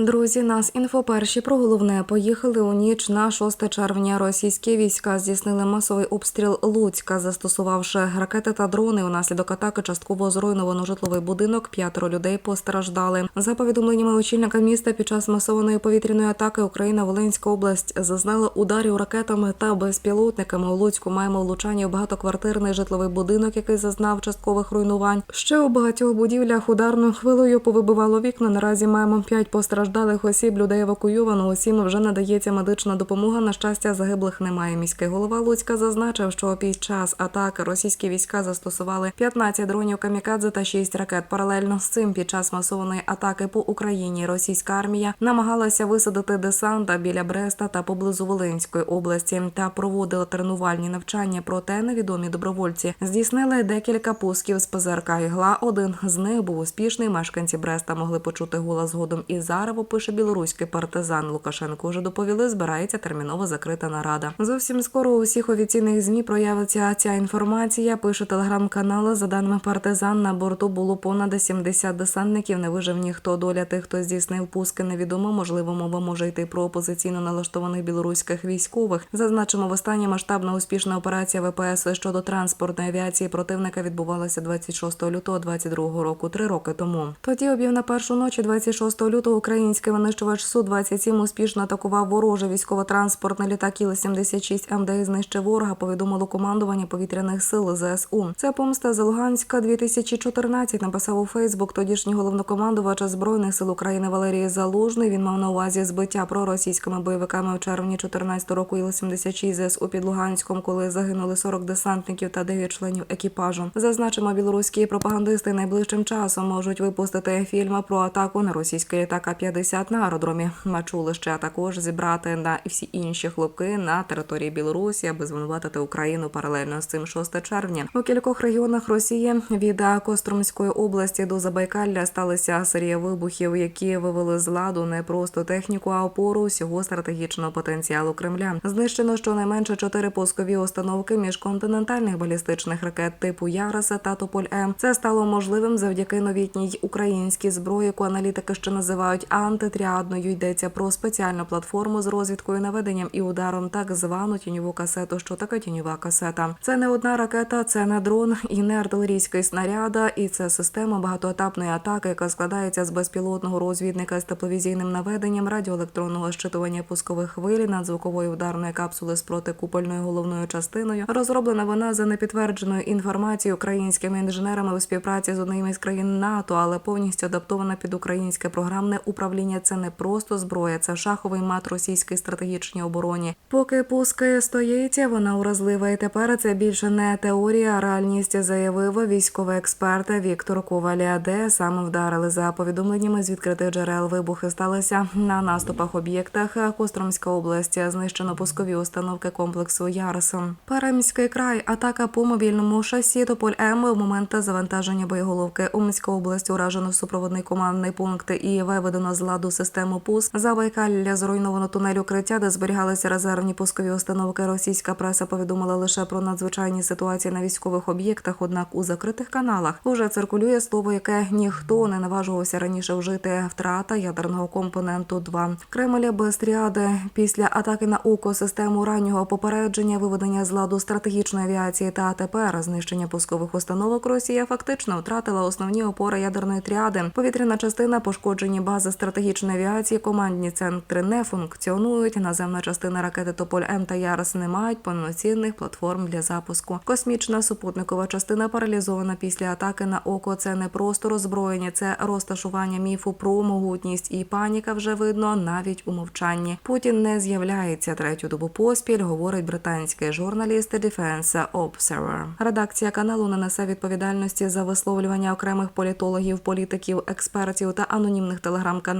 Друзі, нас інфоперші про головне поїхали у ніч на 6 червня. Російські війська здійснили масовий обстріл Луцька, застосувавши ракети та дрони. Унаслідок атаки частково зруйновано житловий будинок. П'ятеро людей постраждали. За повідомленнями очільника міста, під час масованої повітряної атаки Україна Волинська область зазнала ударів ракетами та безпілотниками. У Луцьку маємо влучання в багатоквартирний житловий будинок, який зазнав часткових руйнувань. Ще у багатьох будівлях ударною хвилею повибивало вікна. Наразі маємо п'ять постраждалих осіб. Людей евакуйовано. Усім вже надається медична допомога. На щастя, загиблих немає. Міський голова Луцька зазначив, що під час атаки російські війська застосували 15 дронів камікадзе та 6 ракет. Паралельно з цим, під час масованої атаки по Україні, російська армія намагалася висадити десанта біля Бреста та поблизу Волинської області та проводила тренувальні навчання. Проте невідомі добровольці здійснили декілька пусків з ПЗРК «Ігла». Один з них був успішний. Мешканці Бреста могли почути голос згодом із Зарево. Пише білоруський партизан Лукашенко. Вже доповіли, збирається терміново закрита нарада. Зовсім скоро у всіх офіційних змі проявиться ця інформація. Пише телеграм-канал. За даними партизан, на борту було понад 70 десантників. Не вижив ніхто. Доля тих, хто здійснив пуски, невідомо. Можливо, мова може йти про опозиційно налаштованих білоруських військових. Зазначимо, в останнє масштабна успішна операція ВПС щодо транспортної авіації противника відбувалася 26 лютого 22 року, три роки тому. Тоді об'яв на першу ночі 26 лютого український винищувач су 27 успішно атакував ворожий військово-транспортний літак Іл-76 МД і знищив ворога. Повідомило командування повітряних сил ЗСУ. Це помста з Луганська 2014, Написав у Фейсбук тодішній головнокомандувач збройних сил України Валерій Залужний. Він мав на увазі збиття проросійськими бойовиками у червні 14 року Іл-76 ЗСУ під Луганськом, коли загинули 40 десантників та 9 членів екіпажу. Зазначимо, білоруські пропагандисти найближчим часом можуть випустити фільм про атаку на російський літак А-50 на аеродромі Мачулище, а також зібрати на всі інші хлопки на території Білорусі, аби звинуватити Україну паралельно з цим 6 червня. У кількох регіонах Росії від Костромської області до Забайкалля сталися серія вибухів, які вивели з ладу не просто техніку, а опору всього стратегічного потенціалу Кремля. Знищено щонайменше чотири пускові установки міжконтинентальних балістичних ракет типу Яроса та Тополь М. Це стало можливим завдяки новітній українській зброї, яку аналітики ще називають антитріадною. Йдеться про спеціальну платформу з розвідкою наведенням і ударом, так звану тіньову касету. Що таке тіньова касета? Це не одна ракета, це не дрон і не артилерійський снаряда, і це система багатоетапної атаки, яка складається з безпілотного розвідника з тепловізійним наведенням, радіоелектронного щитування пускових хвилі, надзвукової ударної капсули з протикупольною головною частиною. Розроблена вона за непідтвердженою інформацією українськими інженерами у співпраці з одним із країн НАТО, але повністю адаптована під українське програмне управління. Це не просто зброя, це шаховий мат російській стратегічній обороні. Поки пуски стоїться, вона уразлива. І тепер це більше не теорія, а реальність, заявив військовий експерт Віктор Коваля, де саме вдарили за повідомленнями з відкритих джерел. Вибухи сталися на наступах об'єктах. Костромська область знищено пускові установки комплексу Ярсон. Переміський край, атака по мобільному шасі Тополь М в момент завантаження боєголовки. Умська область уражено супроводний командний пункт і виведено з ладу систему пуск. Забайкалля зруйновано тунель укриття, де зберігалися резервні пускові установки. Російська преса повідомила лише про надзвичайні ситуації на військових об'єктах. Однак у закритих каналах уже циркулює слово, яке ніхто не наважувався раніше вжити. Втрата ядерного компоненту 2 Кремля без тріади після атаки на УКО раннього попередження, виведення з ладу стратегічної авіації та тепер знищення пускових установок. Росія фактично втратила основні опори ядерної тріади. Повітряна частина, пошкоджені бази стратегічної авіації, командні центри не функціонують. Наземна частина ракети Тополь М та Ярос не мають повноцінних платформ для запуску. Космічна супутникова частина паралізована після атаки на око. Це не просто роззброєння, це розташування міфу про могутність і паніка вже видно навіть у мовчанні. Путін не з'являється третю добу поспіль, говорить британський журналіст Defense Observer. Редакція каналу не несе відповідальності за висловлювання окремих політологів, політиків, експертів та анонімних телеграм-каналів.